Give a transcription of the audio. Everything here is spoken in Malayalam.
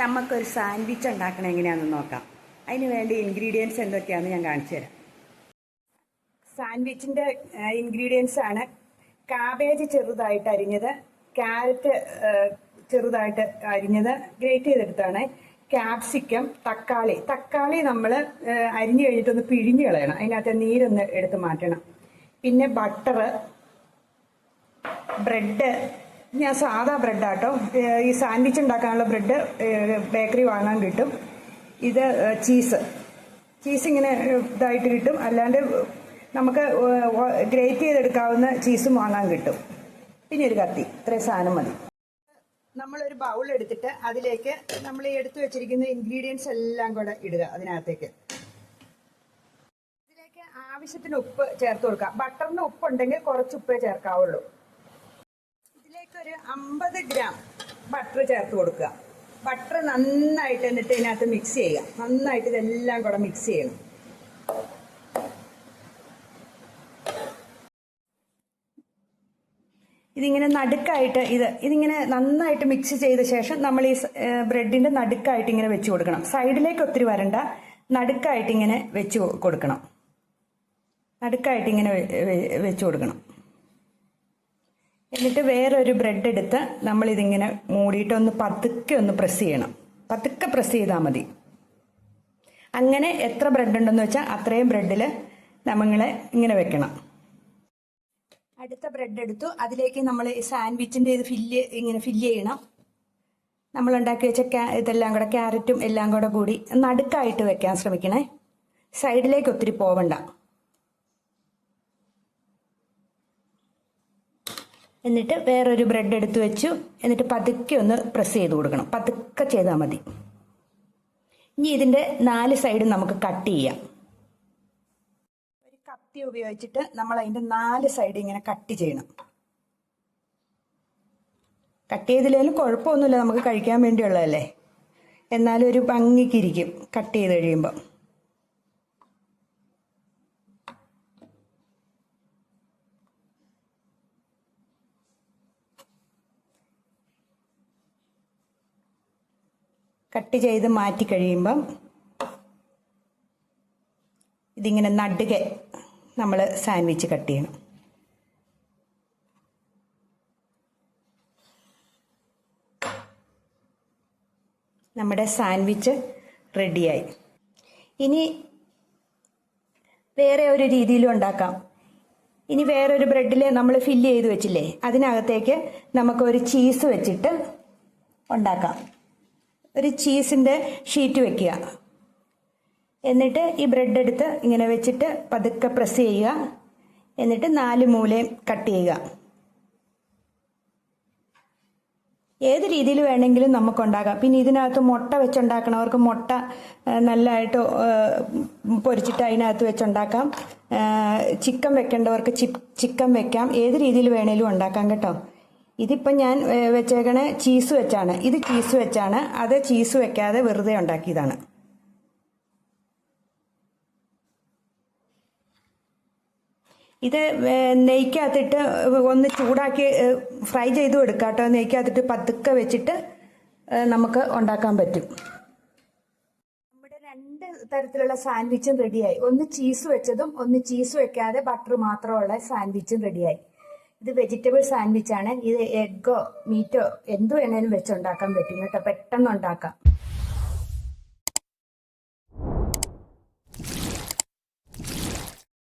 നമുക്കൊരു സാൻഡ്വിച്ച് ഉണ്ടാക്കണം എങ്ങനെയാണെന്ന് നോക്കാം. അതിന് വേണ്ടി ഇൻഗ്രീഡിയൻസ് എന്തൊക്കെയാണെന്ന് ഞാൻ കാണിച്ചു തരാം. സാൻഡ്വിച്ചിന്റെ ഇൻഗ്രീഡിയൻസ് ആണ് കാബേജ് ചെറുതായിട്ട് അരിഞ്ഞത് ക്യാരറ്റ് ചെറുതായിട്ട് അരിഞ്ഞത് ഗ്രേറ്റ് ചെയ്തെടുത്താണ് ക്യാപ്സിക്കം തക്കാളി. തക്കാളി നമ്മൾ അരിഞ്ഞു കഴിഞ്ഞിട്ടൊന്ന് പിഴിഞ്ഞ് കളയണം. അതിനകത്ത് നീരൊന്ന് എടുത്ത് മാറ്റണം. പിന്നെ ബട്ടറ് ബ്രെഡ് ഞാൻ സാധാ ബ്രെഡാട്ടോ. ഈ സാൻഡ്വിച്ച് ഉണ്ടാക്കാനുള്ള ബ്രെഡ് ബേക്കറി വാങ്ങാൻ കിട്ടും. ഇത് ചീസ്. ചീസ് ഇങ്ങനെ ഇതായിട്ട് കിട്ടും. അല്ലാണ്ട് നമുക്ക് ഗ്രേറ്റ് ചെയ്തെടുക്കാവുന്ന ചീസും വാങ്ങാൻ കിട്ടും. പിന്നെ ഒരു കത്തി. ഇത്രയും സാധനം മതി. നമ്മളൊരു ബൗൾ എടുത്തിട്ട് അതിലേക്ക് നമ്മൾ ഈ എടുത്തു വെച്ചിരിക്കുന്ന ഇൻഗ്രീഡിയൻസ് എല്ലാം കൂടെ ഇടുക അതിനകത്തേക്ക്. ആവശ്യത്തിന് ഉപ്പ് ചേർത്ത് കൊടുക്കാം. ബട്ടറിന് ഉപ്പ് ഉണ്ടെങ്കിൽ കുറച്ച് ഉപ്പേ ചേർക്കാവുള്ളൂ. അമ്പത് ഗ്രാം ബട്ടർ ചേർത്ത് കൊടുക്കുക. ബട്ടർ നന്നായിട്ട് എന്നിട്ട് ഇതിനകത്ത് മിക്സ് ചെയ്യുക. നന്നായിട്ട് ഇതെല്ലാം കൂടെ മിക്സ് ചെയ്യണം. ഇതിങ്ങനെ നടുക്കായിട്ട് ഇത് ഇതിങ്ങനെ നന്നായിട്ട് മിക്സ് ചെയ്ത ശേഷം നമ്മൾ ഈ ബ്രെഡിന്റെ നടുക്കായിട്ട് ഇങ്ങനെ വെച്ച് കൊടുക്കണം. സൈഡിലേക്ക് ഒത്തിരി വരണ്ട. നടുക്കായിട്ട് ഇങ്ങനെ വെച്ച് കൊടുക്കണം. നടുക്കായിട്ട് ഇങ്ങനെ വെച്ച് കൊടുക്കണം. എന്നിട്ട് വേറൊരു ബ്രെഡ് എടുത്ത് നമ്മൾ ഇതിങ്ങനെ മൂടിയിട്ട് ഒന്ന് പതുക്കെ ഒന്ന് പ്രസ് ചെയ്യണം. പതുക്കെ പ്രസ് ചെയ്താൽ മതി. അങ്ങനെ എത്ര ബ്രെഡ് ഉണ്ടെന്ന് വെച്ചാൽ അത്രയും ബ്രെഡിൽ നമ്മളെ ഇങ്ങനെ വെക്കണം. അടുത്ത ബ്രെഡ് എടുത്തു. അതിലേക്ക് നമ്മൾ ഈ സാൻഡ്വിച്ചിന്റെ ഇത് ഫില്ല് ഇങ്ങനെ ഫില്ല് ചെയ്യണം. നമ്മൾ ഉണ്ടാക്കി വെച്ച ഇതെല്ലാം കൂടെ ക്യാരറ്റും എല്ലാം കൂടെ കൂടി നടുക്കായിട്ട് വെക്കാൻ ശ്രമിക്കണേ. സൈഡിലേക്ക് ഒത്തിരി പോവണ്ട. എന്നിട്ട് വേറൊരു ബ്രെഡ് എടുത്ത് വെച്ചു. എന്നിട്ട് പതുക്കെ ഒന്ന് പ്രസ് ചെയ്ത് കൊടുക്കണം. പതുക്കെ ചെയ്താൽ മതി. ഇനി ഇതിന്റെ നാല് സൈഡും നമുക്ക് കട്ട് ചെയ്യാം. ഒരു കത്തി ഉപയോഗിച്ചിട്ട് നമ്മൾ അതിന്റെ നാല് സൈഡ് ഇങ്ങനെ കട്ട് ചെയ്യണം. കട്ട് ചെയ്തില്ലെങ്കിലും കുഴപ്പമൊന്നുമില്ല. നമുക്ക് കഴിക്കാൻ വേണ്ടിയുള്ളതല്ലേ? എന്നാലും ഒരു ഭംഗിക്കിരിക്കും കട്ട് ചെയ്ത് കഴിയുമ്പോൾ കട്ട് ചെയ്ത് മാറ്റി കഴിയുമ്പം ഇതിങ്ങനെ നടുകെ നമ്മൾ സാൻഡ്വിച്ച് കട്ട് ചെയ്യണം. നമ്മുടെ സാൻഡ്വിച്ച് റെഡിയായി. ഇനി വേറെ ഒരു രീതിയിലും ഉണ്ടാക്കാം. ഇനി വേറൊരു ബ്രെഡിൽ നമ്മൾ ഫില്ല് ചെയ്ത് വെച്ചില്ലേ അതിനകത്തേക്ക് നമുക്കൊരു ചീസ് വെച്ചിട്ട് ഉണ്ടാക്കാം. ഒരു ചീസിന്റെ ഷീറ്റ് വെക്കുക. എന്നിട്ട് ഈ ബ്രെഡ് എടുത്ത് ഇങ്ങനെ വെച്ചിട്ട് പതുക്കെ പ്രസ് ചെയ്യുക. എന്നിട്ട് നാല് മൂലയും കട്ട് ചെയ്യുക. ഏത് രീതിയിൽ വേണമെങ്കിലും നമുക്ക് ഉണ്ടാക്കാം പിന്നെ ഇതിനകത്ത് മുട്ട വെച്ചുണ്ടാക്കണവർക്ക് മുട്ട നല്ലതായിട്ട് പൊരിച്ചിട്ട് അതിനകത്ത് വെച്ചുണ്ടാക്കാം. ചിക്കൻ വെക്കേണ്ടവർക്ക് ചിക്കൻ വെക്കാം. ഏത് രീതിയിൽ വേണേലും ഉണ്ടാക്കാം കേട്ടോ. ഇതിപ്പം ഞാൻ വെച്ചേക്കണ ചീസ് വെച്ചാണ്. ഇത് ചീസ് വെച്ചാണ്. അത് ചീസ് വെക്കാതെ വെറുതെ ഉണ്ടാക്കിയതാണ്. ഇത് നെയ്ക്കകത്തിട്ട് ഒന്ന് ചൂടാക്കി ഫ്രൈ ചെയ്ത് എടുക്കാം കേട്ടോ നെയ്ക്കകത്തിട്ട് പതുക്കെ വെച്ചിട്ട് നമുക്ക് ഉണ്ടാക്കാൻ പറ്റും. നമ്മുടെ രണ്ട് തരത്തിലുള്ള സാൻഡ്വിച്ചും റെഡിയായി. ഒന്ന് ചീസ് വെച്ചതും ഒന്ന് ചീസ് വെക്കാതെ ബട്ടർ മാത്രമുള്ള സാൻഡ്വിച്ചും റെഡിയായി. ഇത് വെജിറ്റബിൾ സാൻഡ്വിച്ച് ആണ്. ഇത് എഗ്ഗോ മീറ്റോ എന്തു വേണേലും വെച്ചുണ്ടാക്കാൻ പറ്റും കേട്ടോ. പെട്ടെന്ന് ഉണ്ടാക്കാം.